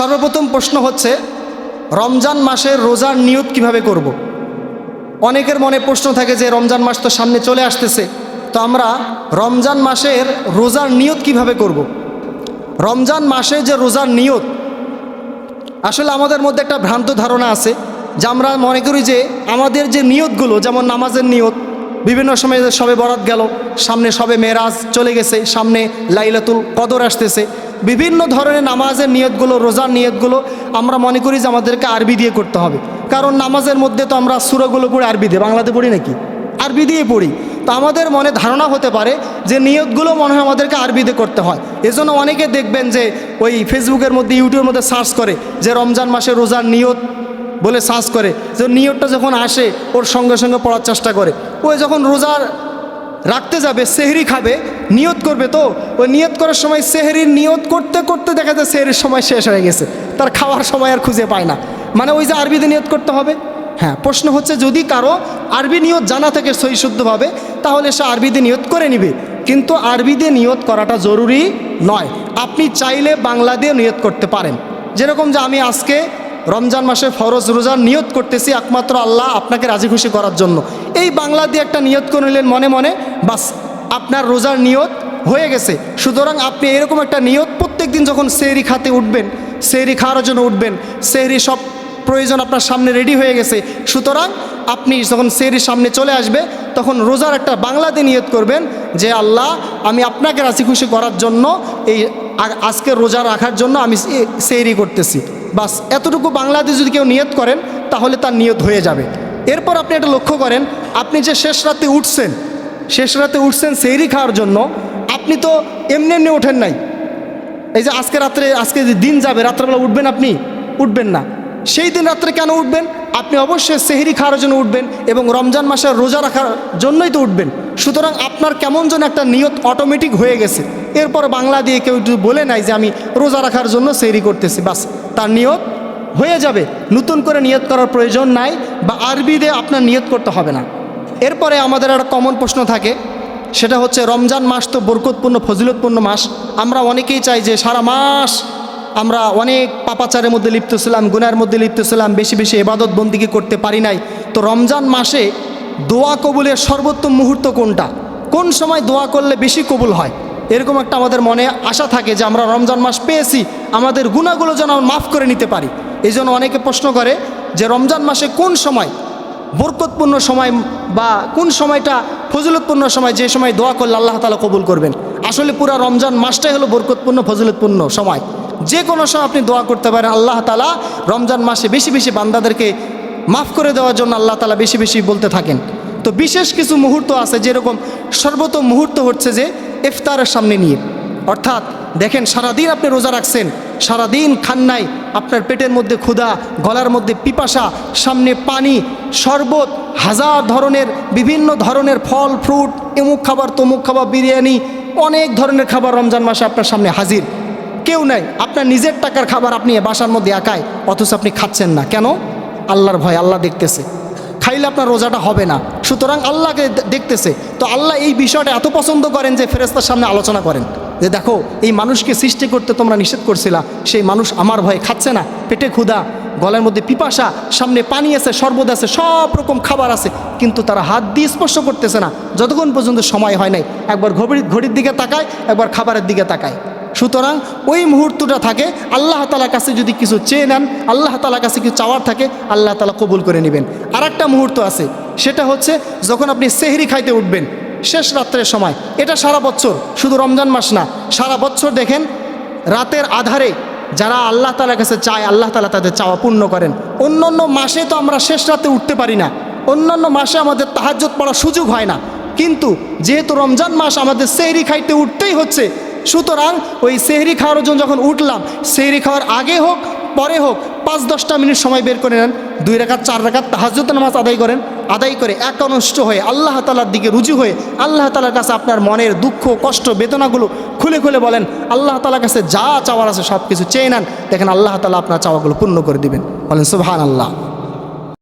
সর্বপ্রথম প্রশ্ন হচ্ছে, রমজান মাসের রোজার নিয়ত কীভাবে করব। অনেকের মনে প্রশ্ন থাকে যে, রমজান মাস তো সামনে চলে আসতেছে, তো আমরা রমজান মাসের রোজার নিয়ত কীভাবে করব। রমজান মাসে যে রোজার নিয়ত, আসলে আমাদের মধ্যে একটা ভ্রান্ত ধারণা আছে, যে আমরা মনে করি যে, আমাদের যে নিয়তগুলো, যেমন নামাজের নিয়ত, বিভিন্ন সময় সবে বরাত গেল, সামনে সবে মেরাজ চলে গেছে, সামনে লাইলাতুল কদর আসতেছে বিভিন্ন ধরনের নামাজের নিয়তগুলো, রোজার নিয়তগুলো আমরা মনে করি যে আমাদেরকে আরবি দিয়ে করতে হবে। কারণ নামাজের মধ্যে তো আমরা সুরগুলো পড়ি, আরবি দিয়ে। বাংলাতে পড়ি নাকি? আরবি দিয়ে পড়ি। তো আমাদের মনে ধারণা হতে পারে যে নিয়তগুলো মনে হয় আমাদেরকে আরবিতে করতে হয়। এজন্য অনেকে দেখবেন যে ওই ফেসবুকের মধ্যে, ইউটিউবের মধ্যে সার্চ করে যে রমজান মাসে রোজার নিয়ত বলে সার্চ করে। যে নিয়তটা যখন আসে, ওর সঙ্গে সঙ্গে পড়ার চেষ্টা করে। ওই যখন রোজার রাখতে যাবে, সেহরি খাবে, নিয়ত করবে তো? ওই নিয়ত করার সময় সেহরির নিয়ত করতে করতে দেখা যায় সেহরির সময় শেষ হয়ে গেছে। তার খাওয়ার সময় আর খুঁজে পায় না। মানে ওই যে আরবিতে নিয়ত করতে হবে? হ্যাঁ প্রশ্ন হচ্ছে যদি কারও আরবি নিয়ত জানা থাকে সহি শুদ্ধভাবে, তাহলে সে আরবিতে নিয়ত করে নিবে। কিন্তু আরবিতে নিয়ত করাটা জরুরি নয়। আপনি চাইলে বাংলা দিয়ে নিয়ত করতে পারেন। যেরকম যে আমি আজকে রমজান মাসে ফরজ রোজার নিয়ত করতেছি একমাত্র আল্লাহ আপনাকে রাজি খুশি করার জন্য। এই বাংলা দিয়ে একটা নিয়ত করে নিলেন মনে মনে, বাস আপনার রোজার নিয়ত হয়ে গেছে। সুতরাং আপনি এরকম একটা নিয়ত প্রত্যেক দিন যখন সেহরি খাতে উঠবেন, সেহরি খাওয়ার জন্য উঠবেন, সেহরি সব প্রয়োজন আপনার সামনে রেডি হয়ে গেছে। সুতরাং আপনি যখন সেহরির সামনে চলে আসবে, তখন রোজার একটা বাংলাতে নিয়ত করবেন যে, আল্লাহ, আমি আপনাকে রাজি খুশি করার জন্য এই আজকে রোজা রাখার জন্য আমি সেহরি করতেছি। বাস, এতটুকু বাংলাদেশ যদি কেউ নিয়ত করেন, তাহলে তার নিয়ত হয়ে যাবে। এরপর আপনি এটা লক্ষ্য করেন, আপনি যে শেষ রাতে উঠছেন, শেষ রাতে উঠছেন সেইরি খাওয়ার জন্য, আপনি তো এমনি এমনি ওঠেন নাই। এই যে আজকে রাত্রে, আজকে যে দিন যাবে, রাত্রেবেলা উঠবেন আপনি? উঠবেন না। সেই দিন রাত্রে কেন উঠবেন? আপনি অবশ্যই সেহরি খাওয়ার জন্য উঠবেন এবং রমজান মাসের রোজা রাখার জন্যই তো উঠবেন। সুতরাং আপনার কেমন যেন একটা নিয়ত অটোমেটিক হয়ে গেছে। এরপর বাংলা দিয়ে কেউ বলে নাই যে আমি রোজা রাখার জন্য সেহরি করতেছি, বাস। তার নিয়ত হয়ে যাবে। নতুন করে নিয়ত করার প্রয়োজন নাই বা আরবি দিয়ে আপনার নিয়ত করতে হবে না। এরপরে আমাদের একটা কমন প্রশ্ন থাকে, সেটা হচ্ছে রমজান মাস তো বরকতপূর্ণ, ফজিলতপূর্ণ মাস। আমরা অনেকেই চাই যে সারা মাস আমরা অনেক পাপাচারের মধ্যে লিপ্ত ছিলাম, গুনার মধ্যে লিপ্ত ছিলাম, বেশি বেশি এবাদত বন্দিকে করতে পারি নাই। তো রমজান মাসে দোয়া কবুলের সর্বোত্তম মুহূর্ত কোনটা? কোন সময় দোয়া করলে বেশি কবুল হয়? এরকম একটা আমাদের মনে আশা থাকে যে আমরা রমজান মাস পেয়েছি, আমাদের গুণাগুলো যেন মাফ করে নিতে পারি। এই জন্য অনেকে প্রশ্ন করে যে রমজান মাসে কোন সময় বরকতপূর্ণ সময় বা কোন সময়টা ফজিলতপূর্ণ সময় যে সময় দোয়া করলে আল্লাহ তালা কবুল করবেন? আসলে পুরা রমজান মাসটাই হলো বরকতপূর্ণ, ফজিলতপূর্ণ সময়। যে কোনো সময় আপনি দোয়া করতে পারেন, আল্লাহ তালা রমজান মাসে বেশি বেশি বান্দাদেরকে মাফ করে দেওয়ার জন্য আল্লাহ তালা বেশি বেশি বলতে থাকেন। তো বিশেষ কিছু মুহূর্ত আছে যেরকম সর্বতম মুহূর্ত হচ্ছে যে ইফতারের সামনে নিয়ে। অর্থাৎ দেখেন, সারাদিন আপনি রোজা রাখছেন, সারাদিন খান আপনার পেটের মধ্যে ক্ষুধা, গলার মধ্যে পিপাসা, সামনে পানি, শরবত, হাজার ধরনের, বিভিন্ন ধরনের ফল, ফ্রুট, এমুক খাবার, তমুক খাবার, বিরিয়ানি, অনেক ধরনের খাবার রমজান মাসে আপনার সামনে হাজির। কেউ নাই। আপনার নিজের টাকার খাবার আপনি বাসার মধ্যে একাই, অথচ আপনি খাচ্ছেন না। কেন? আল্লাহর ভয়, আল্লাহ দেখতেছে। খাইলে আপনার রোজাটা হবে না। সুতরাং আল্লাহকে দেখতেছে। তো আল্লাহ এই বিষয়টা এত পছন্দ করেন যে ফেরেস্তার সামনে আলোচনা করেন। যে দেখো, এই মানুষকে সৃষ্টি করতে তোমরা নিষেধ করছিলা। সেই মানুষ আমার ভয়ে খাচ্ছে না। পেটে ক্ষুধা, গলার মধ্যে পিপাসা, সামনে পানি আছে, শরবত আছে, সব রকম খাবার আছে। কিন্তু তারা হাত দিয়ে স্পর্শ করতেছে না। যতক্ষণ পর্যন্ত সময় হয় নাই, একবার ঘড়ির ঘড়ির দিকে তাকায়, একবার খাবারের দিকে তাকায়। সুতরাং ওই মুহূর্তটা থাকে, আল্লাহ তালার কাছে যদি কিছু চেয়ে নেন, আল্লাহ তালার কাছে কিছু চাওয়ার থাকে, আল্লাহ তালা কবুল করে নেবেন। আর একটা মুহূর্ত আছে, সেটা হচ্ছে যখন আপনি সেহরি খাইতে উঠবেন, শেষ রাত্রের সময়। এটা সারা বছর, শুধু রমজান মাস না, সারা বছর দেখেন, রাতের আধারে যারা আল্লাহ তালার কাছে চায়, আল্লাহ তালা তাদের চাওয়া পূর্ণ করেন। অন্য অন্য মাসে তো আমরা শেষ রাতে উঠতে পারি না। অন্যান্য মাসে আমাদের তাহাজ্জত পড়ার সুযোগ হয় না। কিন্তু যেহেতু রমজান মাস, আমাদের সেহরি খাইতে উঠতেই হচ্ছে সুতরাং ওই সেহরি খাওয়ার জন্য যখন উঠলাম, সেহরি খাওয়ার আগে হোক, পরে হোক, পাঁচ দশটা মিনিট সময় বের করে নেন, দুই রাকাত, চার রাকাত তাহাজত নামাজ আদায় করেন, আদায় করে একনষ্ট হয়ে আল্লাহ তালার দিকে রুজু হয়ে আল্লাহ তালার কাছে আপনার মনের দুঃখ, কষ্ট, বেদনাগুলো খুলে খুলে বলেন, আল্লাহ তালার কাছে যা চাওয়ার আছে সব কিছু চেয়ে নেন, দেখেন আল্লাহ তালা আপনার চাওয়াগুলো পূর্ণ করে দিবেন। বলেন সুবহান আল্লাহ